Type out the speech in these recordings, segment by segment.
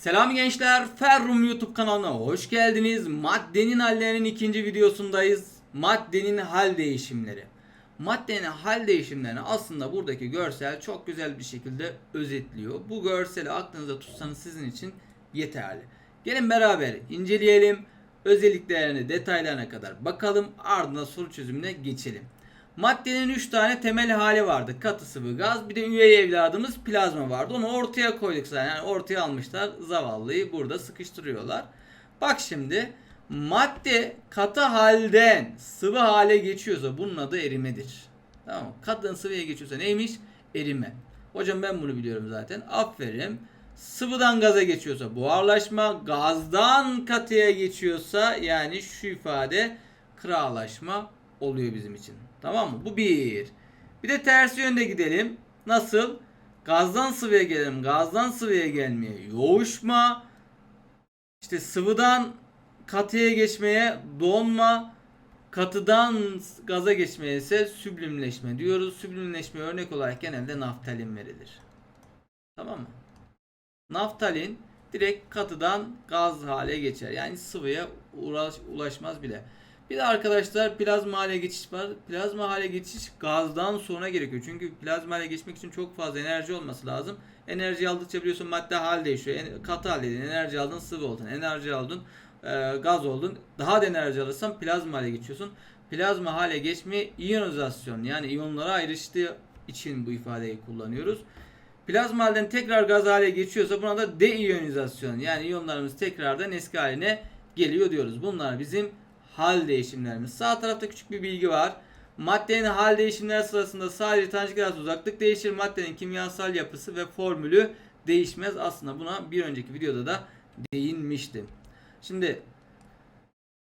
Selam gençler, Ferrum YouTube kanalına hoş geldiniz. Maddenin hallerinin ikinci videosundayız. Maddenin hal değişimleri. Maddenin hal değişimlerini aslında buradaki görsel çok güzel bir şekilde özetliyor. Bu görseli aklınızda tutsanız sizin için yeterli. Gelin beraber inceleyelim. Özelliklerini detaylarına kadar bakalım. Ardından soru çözümüne geçelim. Maddenin 3 tane temel hali vardı. Katı sıvı gaz. Bir de üvey evladımız plazma vardı. Onu ortaya koyduk zaten. Yani ortaya almışlar. Zavallıyı burada sıkıştırıyorlar. Bak şimdi madde katı halden sıvı hale geçiyorsa bunun adı erimedir. Tamam mı? Katıdan sıvıya geçiyorsa neymiş? Erime. Hocam ben bunu biliyorum zaten. Aferin. Sıvıdan gaza geçiyorsa buharlaşma, gazdan katıya geçiyorsa yani şu ifade kıralaşma oluyor bizim için. Tamam mı? Bu bir. Bir de tersi yönde gidelim. Nasıl? Gazdan sıvıya gelelim. Gazdan sıvıya gelmeye yoğuşma. İşte sıvıdan katıya geçmeye donma. Katıdan gaza geçmeye ise süblimleşme diyoruz. Süblimleşme örnek olarak genelde naftalin verilir. Tamam mı? Naftalin direkt katıdan gaz hale geçer. Yani sıvıya ulaşmaz bile. Bir de arkadaşlar plazma hale geçiş var. Plazma hale geçiş gazdan sonra gerekiyor. Çünkü plazma hale geçmek için çok fazla enerji olması lazım. Enerji aldıkça biliyorsun madde hal değişiyor. Katı haldeydin. Enerji aldın sıvı oldun. Enerji aldın e, gaz oldun. Daha da enerji alırsan plazma hale geçiyorsun. Plazma hale geçme iyonizasyon yani iyonlara ayrıştığı için bu ifadeyi kullanıyoruz. Plazma halden tekrar gaz hale geçiyorsa buna da deiyonizasyon yani iyonlarımız tekrardan eski haline geliyor diyoruz. Bunlar bizim hal değişimlerimiz. Sağ tarafta küçük bir bilgi var. Maddenin hal değişimleri sırasında sadece tanecik arası uzaklık değişir. Maddenin kimyasal yapısı ve formülü değişmez. Aslında buna bir önceki videoda da değinmiştim. Şimdi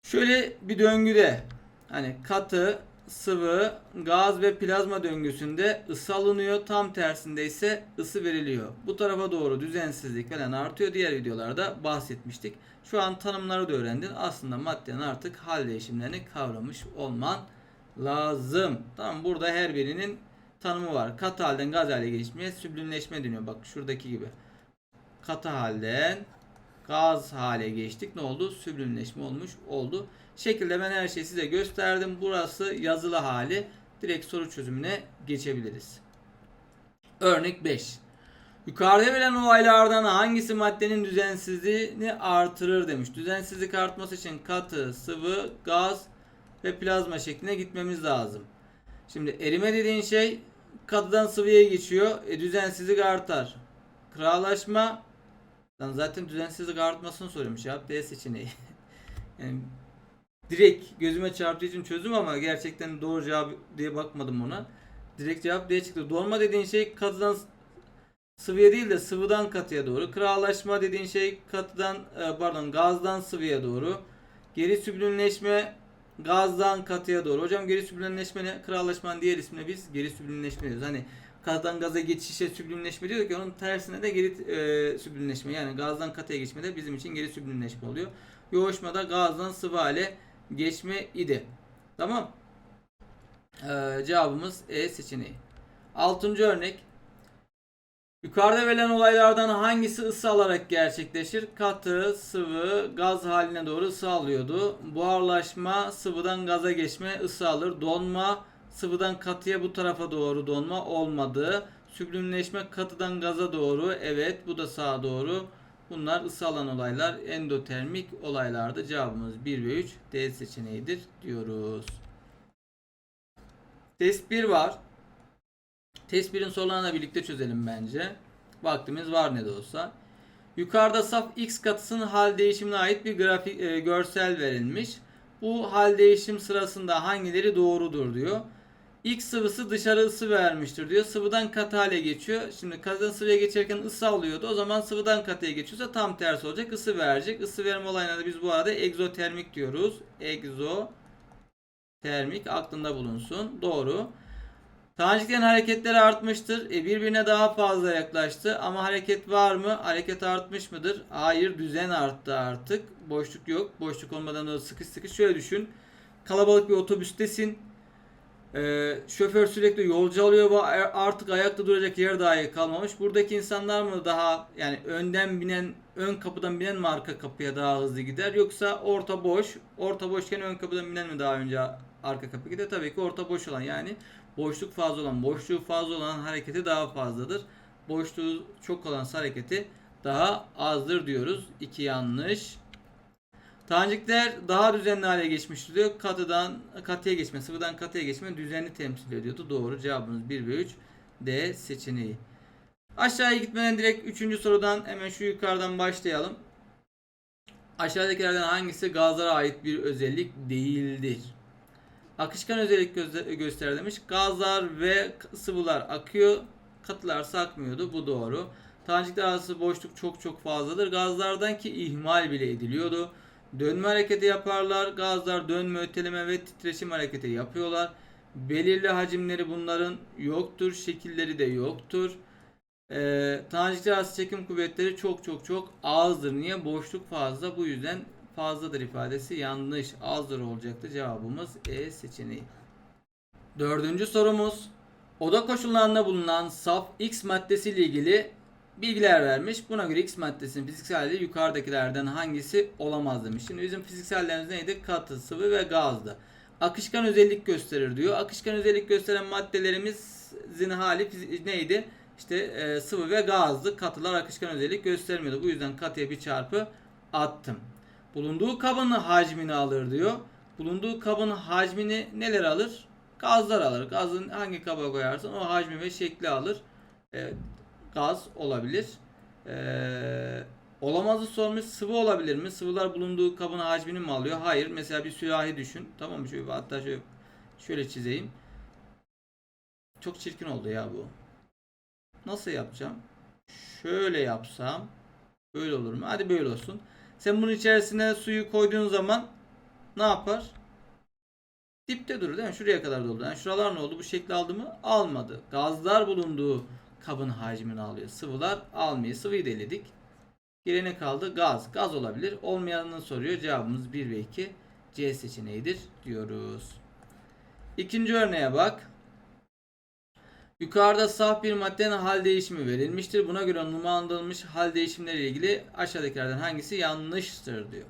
şöyle bir döngüde hani katı, sıvı, gaz ve plazma döngüsünde ısı alınıyor. Tam tersinde ise ısı veriliyor. Bu tarafa doğru düzensizlik falan artıyor. Diğer videolarda bahsetmiştik. Şu an tanımları da öğrendin. Aslında maddenin artık hal değişimlerini kavramış olman lazım. Tamam burada her birinin tanımı var. Katı halden gaz hale geçmeye süblimleşme deniyor. Bak şuradaki gibi. Katı halden gaz hale geçtik. Ne oldu? Süblimleşme olmuş oldu. Şekilde ben her şeyi size gösterdim. Burası yazılı hali. Direkt soru çözümüne geçebiliriz. Örnek 5. Yukarıda verilen olaylardan hangisi maddenin düzensizliğini artırır demiş. Düzensizlik artması için katı, sıvı, gaz ve plazma şekline gitmemiz lazım. Şimdi erime dediğin şey katıdan sıvıya geçiyor. E, düzensizlik artar. Kıralaşma Lan zaten düzensizlik artmasını soruyormuş ya. D seçeneği. yani direkt gözüme çarptığı için çözdüm ama gerçekten doğru cevap diye bakmadım ona. Direkt cevap D çıktı. Dolma dediğin şey katıdan sıvıya değil de sıvıdan katıya doğru. Kıralaşma dediğin şey katıdan e, pardon gazdan sıvıya doğru. Geri süblimleşme gazdan katıya doğru. Hocam geri süblimleşme ne? Kıralaşmanın diğer ismine biz geri süblimleşme diyoruz. Hani katıdan gaza geçişe süblimleşme diyorduk ya onun tersine de geri e, süblimleşme yani gazdan katıya geçme de bizim için geri süblimleşme oluyor. Yoğuşmada gazdan sıvı hale geçme idi. Tamam. Ee, cevabımız E seçeneği. Altıncı örnek. Yukarıda verilen olaylardan hangisi ısı alarak gerçekleşir? Katı, sıvı, gaz haline doğru ısı alıyordu. Buharlaşma, sıvıdan gaza geçme, ısı alır. Donma, sıvıdan katıya bu tarafa doğru donma olmadı. Süblimleşme katıdan gaza doğru. Evet bu da sağa doğru. Bunlar ısı alan olaylar. Endotermik olaylardı. Cevabımız 1 ve 3 D seçeneğidir diyoruz. Test 1 var. Test 1'in sorularına birlikte çözelim bence. Vaktimiz var ne de olsa. Yukarıda saf x katısının hal değişimine ait bir grafik e, görsel verilmiş. Bu hal değişim sırasında hangileri doğrudur diyor. X sıvısı dışarı ısı vermiştir diyor. Sıvıdan katı hale geçiyor. Şimdi katıdan sıvıya geçerken ısı alıyordu. O zaman sıvıdan katıya geçiyorsa tam tersi olacak. Isı verecek. Isı verme olayına da biz bu arada egzotermik diyoruz. Egzotermik aklında bulunsun. Doğru. Taneciklerin hareketleri artmıştır. E, birbirine daha fazla yaklaştı. Ama hareket var mı? Hareket artmış mıdır? Hayır. Düzen arttı artık. Boşluk yok. Boşluk olmadan da sıkış sıkış. Şöyle düşün. Kalabalık bir otobüstesin. Ee, şoför sürekli yolcu alıyor artık ayakta duracak yer dahi kalmamış. Buradaki insanlar mı daha yani önden binen ön kapıdan binen mi arka kapıya daha hızlı gider yoksa orta boş orta boşken ön kapıdan binen mi daha önce arka kapı gider? Tabii ki orta boş olan yani boşluk fazla olan boşluğu fazla olan hareketi daha fazladır. Boşluğu çok olan hareketi daha azdır diyoruz. İki yanlış. Tanecikler daha düzenli hale geçmiş diyor. Katıdan katıya geçme, sıvıdan katıya geçme düzenli temsil ediyordu. Doğru cevabımız 1 ve 3 D seçeneği. Aşağıya gitmeden direkt 3. sorudan hemen şu yukarıdan başlayalım. Aşağıdakilerden hangisi gazlara ait bir özellik değildir? Akışkan özellik göze- göster demiş. Gazlar ve sıvılar akıyor, katılarsa akmıyordu. Bu doğru. Tanecikler arası boşluk çok çok fazladır. Gazlardan ki ihmal bile ediliyordu. Dönme hareketi yaparlar. Gazlar dönme, öteleme ve titreşim hareketi yapıyorlar. Belirli hacimleri bunların yoktur. Şekilleri de yoktur. Ee, tanecikler arası çekim kuvvetleri çok çok çok azdır. Niye? Boşluk fazla. Bu yüzden fazladır ifadesi yanlış. Azdır olacaktı. Cevabımız E seçeneği. Dördüncü sorumuz. Oda koşullarında bulunan saf X maddesi ile ilgili bilgiler vermiş. Buna göre X maddesinin fiziksel hali yukarıdakilerden hangisi olamaz demiş. Şimdi bizim fiziksellerimiz neydi? Katı, sıvı ve gazdı. Akışkan özellik gösterir diyor. Akışkan özellik gösteren maddelerimizin hali neydi? İşte e, sıvı ve gazdı. Katılar akışkan özellik göstermiyordu. Bu yüzden katıya bir çarpı attım. Bulunduğu kabın hacmini alır diyor. Bulunduğu kabın hacmini neler alır? Gazlar alır. Gazın hangi kaba koyarsan o hacmi ve şekli alır. E, gaz olabilir. Ee, olamazı sormuş sıvı olabilir mi? Sıvılar bulunduğu kabın hacmini mi alıyor? Hayır. Mesela bir sürahi düşün. Tamam mı? Şöyle, hatta şöyle, şöyle çizeyim. Çok çirkin oldu ya bu. Nasıl yapacağım? Şöyle yapsam böyle olur mu? Hadi böyle olsun. Sen bunun içerisine suyu koyduğun zaman ne yapar? Dipte durur değil mi? Şuraya kadar doldu. Yani şuralar ne oldu? Bu şekli aldı mı? Almadı. Gazlar bulunduğu kabın hacmini alıyor. Sıvılar almıyor. Sıvıyı da eledik. Geriye ne kaldı? Gaz. Gaz olabilir. Olmayanını soruyor. Cevabımız 1 ve 2 C seçeneğidir diyoruz. İkinci örneğe bak. Yukarıda saf bir maddenin hal değişimi verilmiştir. Buna göre numaralandırılmış hal değişimleri ilgili aşağıdakilerden hangisi yanlıştır diyor.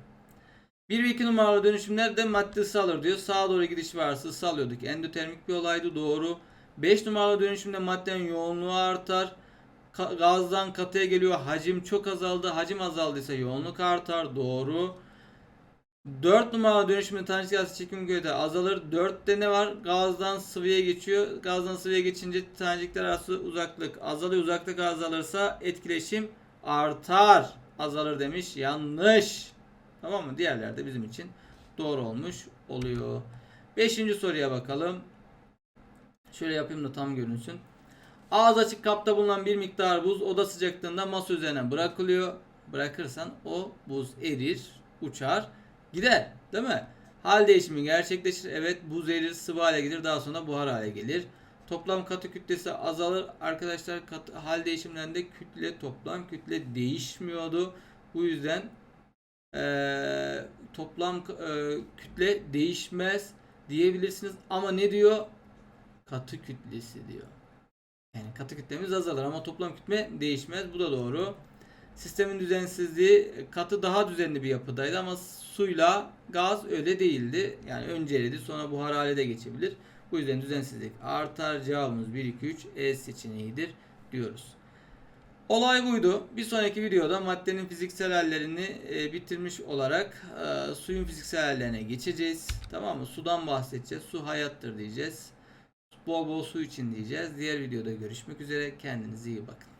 1 ve 2 numaralı dönüşümlerde madde ısı diyor. Sağa doğru gidiş varsa ısı alıyorduk. Endotermik bir olaydı doğru. 5 numaralı dönüşümde maddenin yoğunluğu artar. Gazdan katıya geliyor. Hacim çok azaldı. Hacim azaldıysa yoğunluk artar. Doğru. 4 numaralı dönüşümde tanecik gaz çekim kuvveti azalır. 4'te ne var? Gazdan sıvıya geçiyor. Gazdan sıvıya geçince tanecikler arası uzaklık azalıyor. Uzaklık azalırsa etkileşim artar. Azalır demiş. Yanlış. Tamam mı? Diğerler de bizim için doğru olmuş oluyor. Beşinci soruya bakalım. Şöyle yapayım da tam görünsün. Ağız açık kapta bulunan bir miktar buz oda sıcaklığında masa üzerine bırakılıyor. Bırakırsan o buz erir, uçar, gider. Değil mi? Hal değişimi gerçekleşir. Evet buz erir, sıvı hale gelir. Daha sonra buhar hale gelir. Toplam katı kütlesi azalır. Arkadaşlar katı, hal değişimlerinde kütle toplam kütle değişmiyordu. Bu yüzden eee, toplam eee, kütle değişmez diyebilirsiniz. Ama ne diyor? katı kütlesi diyor. Yani katı kütlemiz azalır ama toplam kütle değişmez. Bu da doğru. Sistemin düzensizliği katı daha düzenli bir yapıdaydı ama suyla gaz öyle değildi. Yani önce eridi sonra buhar hale de geçebilir. Bu yüzden düzensizlik artar. Cevabımız 1 2 3 E seçeneğidir diyoruz. Olay buydu. Bir sonraki videoda maddenin fiziksel hallerini e, bitirmiş olarak e, suyun fiziksel hallerine geçeceğiz. Tamam mı? Sudan bahsedeceğiz. Su hayattır diyeceğiz. Bol bol su için diyeceğiz. Diğer videoda görüşmek üzere. Kendinize iyi bakın.